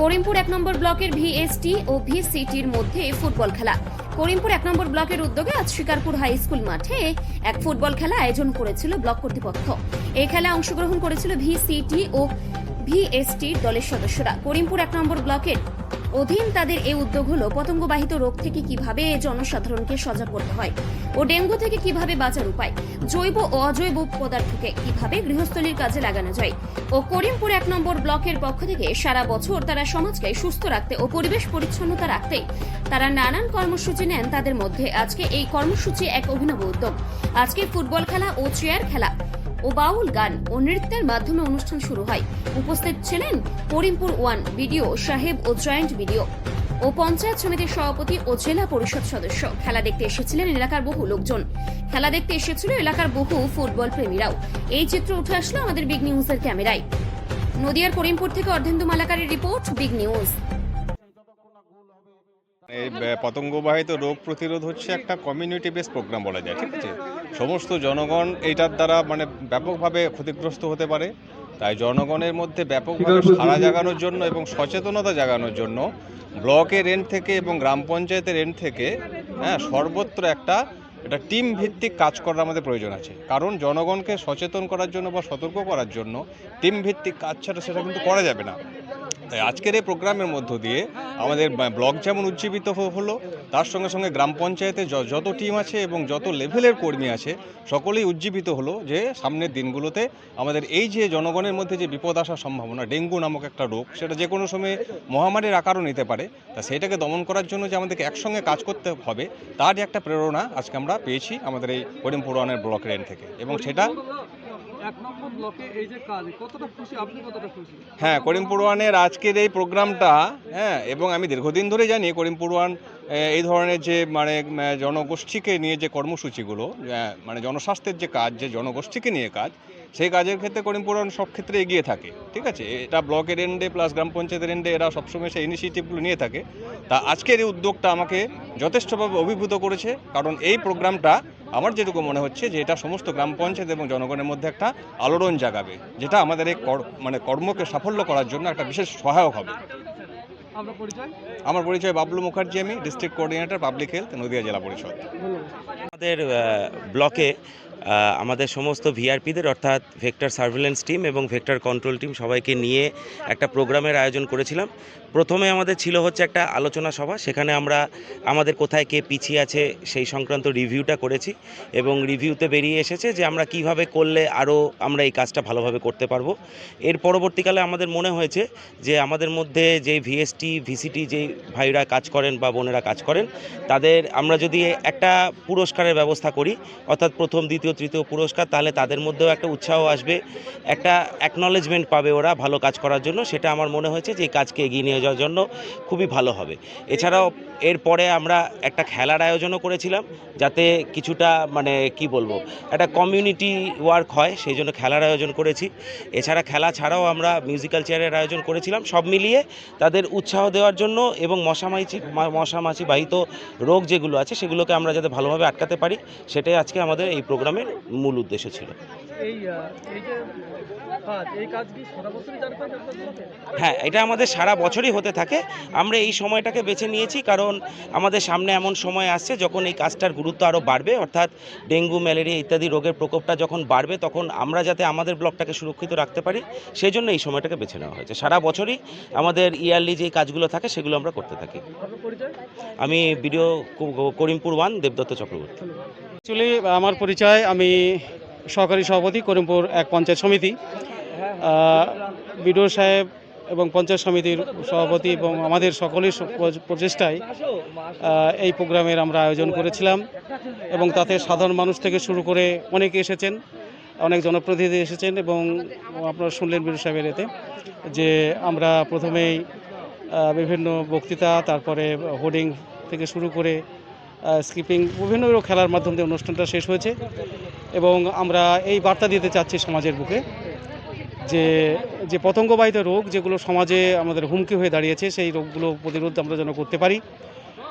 করিমপুর এক নম্বর ব্লকের ভিএসটি ও ভিসিটির মধ্যে ফুটবল খেলা। করিমপুর এক নম্বর ব্লকের উদ্যোগে আজ শিকারপুর হাই স্কুল মাঠে এক ফুটবল খেলা আয়োজন করেছিল ব্লক কর্তৃপক্ষ। এই খেলায় অংশগ্রহণ করেছিল ভিসিটি ও ভিএসটির দলের সদস্যরা। করিমপুর এক নম্বর ব্লকের অধীন তাদের এই উদ্যোগ হল পতঙ্গবাহিত রোগ থেকে কীভাবে জনসাধারণকে সজাগ করতে হয় ও ডেঙ্গু থেকে কীভাবে বাঁচার উপায়, জৈব ও অজৈব পদার্থকে কীভাবে গৃহস্থলীর কাজে লাগানো যায় ও করিমপুর এক নম্বর ব্লকের পক্ষ থেকে সারা বছর তারা সমাজকে সুস্থ রাখতে ও পরিবেশ পরিচ্ছন্নতা রাখতে তারা নানান কর্মসূচি নেন। তাদের মধ্যে আজকে এই কর্মসূচি এক অভিনব উদ্যোগ। আজকে ফুটবল খেলা ও চেয়ার খেলা ও বাউল গান ও নৃত্যের মাধ্যমে অনুষ্ঠান শুরু হয়। উপস্থিত ছিলেন করিমপুর ওয়ান বিডিও সাহেব ও জয়েন্ট বিডিও। ও পঞ্চায়েত সমিতির সভাপতি ও জেলা পরিষদ সদস্য। খেলা দেখতে এসেছিলেন এলাকার বহু লোকজন। খেলা দেখতে এসেছিল এলাকার বহু ফুটবল প্রেমীরাও। এই চিত্র উঠে আসলো আমাদের বিগ নিউজের ক্যামেরায়। নদিয়ার করিমপুর থেকে অর্ধেন্দু মালাকারের রিপোর্ট, বিগ নিউজ। এই পতঙ্গবাহিত রোগ প্রতিরোধ হচ্ছে একটা কমিউনিটি বেস প্রোগ্রাম বলা যায় ঠিক আছে? সমস্ত জনগণ এইটার দ্বারা মানে ব্যাপকভাবে ক্ষতিগ্রস্ত হতে পারে। তাই জনগণের মধ্যে ব্যাপকভাবে সাড়া জাগানোর জন্য এবং সচেতনতা জাগানোর জন্য ব্লকের এন্ড থেকে এবং গ্রাম পঞ্চায়েতের এন্ড থেকে হ্যাঁ সর্বত্র একটা এটা টিম ভিত্তিক কাজ করার আমাদের প্রয়োজন আছে। কারণ জনগণকে সচেতন করার জন্য বা সতর্ক করার জন্য টিম ভিত্তিক কাজ ছাড়া সেটা কিন্তু করা যাবে না। আজকের এই প্রোগ্রামের মধ্য দিয়ে আমাদের ব্লক যেমন উজ্জীবিত হলো, তার সঙ্গে সঙ্গে গ্রাম পঞ্চায়েতে যত টিম আছে এবং যত লেভেলের কর্মী আছে, সকলেই উজ্জীবিত হলো যে সামনের দিনগুলোতে আমাদের এই যে জনগণের মধ্যে যে বিপদ আসার সম্ভাবনা, ডেঙ্গু নামক একটা রোগ, সেটা যে কোনো সময় মহামারীর আকারও নিতে পারে, তা সেটাকে দমন করার জন্য যে আমাদেরকে একসঙ্গে কাজ করতে হবে, তারই একটা প্রেরণা আজকে আমরা পেয়েছি আমাদের এই করিমপুর ব্লকের এন্ড থেকে। এবং সেটা হ্যাঁ করিমপুর ওয়ানের আজকের এই প্রোগ্রামটা হ্যাঁ এবং আমি দীর্ঘদিন ধরে জানি করিমপুর ওয়ান আহ, এই ধরনের যে মানে জনগোষ্ঠীকে নিয়ে যে কর্মসূচিগুলো মানে জনস্বাস্থ্যের যে কাজ যে জনগোষ্ঠীকে নিয়ে কাজ সেই কাজের ক্ষেত্রে করিমপুর ওয়ান সব ক্ষেত্রে এগিয়ে থাকে ঠিক আছে? এটা ব্লকের এন্ডে প্লাস গ্রাম পঞ্চায়েতের এন্ডে এরা সবসময় সেই ইনিশিয়েটিভগুলো নিয়ে থাকে। তা আজকের এই উদ্যোগটা আমাকে যথেষ্টভাবে অভিভূত করেছে কারণ এই প্রোগ্রামটা আমার যেটুকু মনে হচ্ছে যে এটা সমস্ত গ্রাম পঞ্চায়েত এবং জনগণের মধ্যে একটা আলোড়ন জাগাবে যেটা আমাদের এই কর- মানে কর্মকে সাফল্য করার জন্য একটা বিশেষ সহায়ক হবে। আমার পরিচয় বাবলু মুখার্জি আমি district coordinator public health Nadia জেলা পরিষদ। আমাদের ব্লকে আমাদের সমস্ত ভিআরপিদের অর্থাৎ ভেক্টর সার্ভেলেন্স টিম এবং ভেক্টর কন্ট্রোল টিম সবাইকে নিয়ে একটা প্রোগ্রামের আয়োজন করেছিলাম। প্রথমে আমাদের ছিল হচ্ছে একটা আলোচনা সভা, সেখানে আমরা আমাদের কোথায় কে পিছিয়ে আছে সেই সংক্রান্ত রিভিউটা করেছি এবং রিভিউতে বেরিয়ে এসেছে যে আমরা কীভাবে করলে আরও আমরা এই কাজটা ভালোভাবে করতে পারব। এর পরবর্তীকালে আমাদের মনে হয়েছে যে আমাদের মধ্যে যে ভিএসটি ভিসিটি যেই ভাইরা কাজ করেন বা বোনেরা কাজ করেন, তাদের আমরা যদি একটা পুরস্কারের ব্যবস্থা করি, অর্থাৎ প্রথম, দ্বিতীয় তৃতীয় পুরস্কার, তাহলে তাদের মধ্যেও একটা উৎসাহ আসবে, একটা অ্যাকনলেজমেন্ট পাবে ওরা ভালো কাজ করার জন্য। সেটা আমার মনে হয়েছে যে এই কাজকে এগিয়ে নিয়ে যাওয়ার জন্য খুবই ভালো হবে। এছাড়াও এরপরে আমরা একটা খেলার আয়োজনও করেছিলাম, যাতে কিছুটা মানে কি বলব, একটা কমিউনিটি ওয়ার্ক হয়, সেই জন্য খেলার আয়োজন করেছি। এছাড়া খেলা ছাড়াও আমরা মিউজিক্যাল চেয়ারের আয়োজন করেছিলাম, সব মিলিয়ে তাদের উৎসাহ দেওয়ার জন্য এবং মশামাছি মশামাছি বাহিত রোগ যেগুলো আছে, সেগুলোকে আমরা যাতে ভালোভাবে আটকাতে পারি, সেটাই আজকে আমাদের এই প্রোগ্রামের মূল উদ্দেশ্য ছিল। হ্যাঁ এটা আমাদের সারা বছরই হতে থাকে। আমরা এই সময়টাকে বেছে নিয়েছি কারণ আমাদের সামনে এমন সময় আসছে যখন এই কাজটার গুরুত্ব আরও বাড়বে অর্থাৎ ডেঙ্গু ম্যালেরিয়া ইত্যাদি রোগের প্রকোপটা যখন বাড়বে তখন আমরা যাতে আমাদের ব্লকটাকে সুরক্ষিত রাখতে পারি সেই জন্য এই সময়টাকে বেছে নেওয়া হয়েছে। সারা বছরই আমাদের ইয়ারলি যে কাজগুলো থাকে সেগুলো আমরা করতে থাকি। আমি BDO Karimpur one Debdatta Chakraborty. Actually আমার পরিচয় আমি সহকারী সভাপতি করিমপুর এক পঞ্চায়েত সমিতি। বিডিও সাহেব এবং পঞ্চায়েত সমিতির সভাপতি এবং আমাদের সকলের প্রচেষ্টায় এই প্রোগ্রামের আমরা আয়োজন করেছিলাম এবং তাতে সাধারণ মানুষ থেকে শুরু করে অনেকে এসেছেন, অনেক জনপ্রতিনিধি এসেছেন এবং আপনারা শুনলেন বিডিও সাহেবের এতে যে আমরা প্রথমেই বিভিন্ন বক্তৃতা, তারপরে হোর্ডিং থেকে শুরু করে স্কিপিং বিভিন্ন খেলার মাধ্যমে দিয়ে অনুষ্ঠানটা শেষ হয়েছে এবং আমরা এই বার্তা দিতে চাচ্ছি সমাজের বুকে যে যে পতঙ্গবাহিত রোগ যেগুলো সমাজে আমাদের হুমকি হয়ে দাঁড়িয়েছে, সেই রোগগুলো প্রতিরোধ আমরা যেন করতে পারি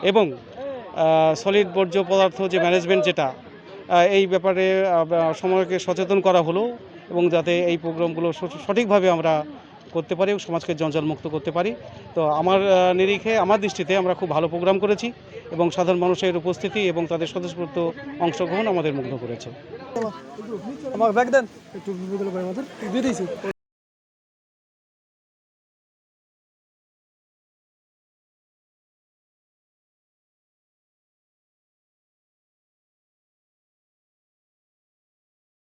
এবং সলিড বর্জ্য পদার্থ যে ম্যানেজমেন্ট যেটা এই ব্যাপারে সময়কে সচেতন করা হলো এবং যাতে এই প্রোগ্রামগুলো সঠিকভাবে আমরা করতে পারি এবং সমাজকে জঞ্জালমুক্ত করতে পারি। তো আমার নিরিখে, আমার দৃষ্টিতে আমরা খুব ভালো প্রোগ্রাম করেছি। এবং সাধারণ মানুষের উপস্থিতি এবং তাদের স্বতঃস্ফূর্ত অংশগ্রহণ আমাদের মুগ্ধ করেছে।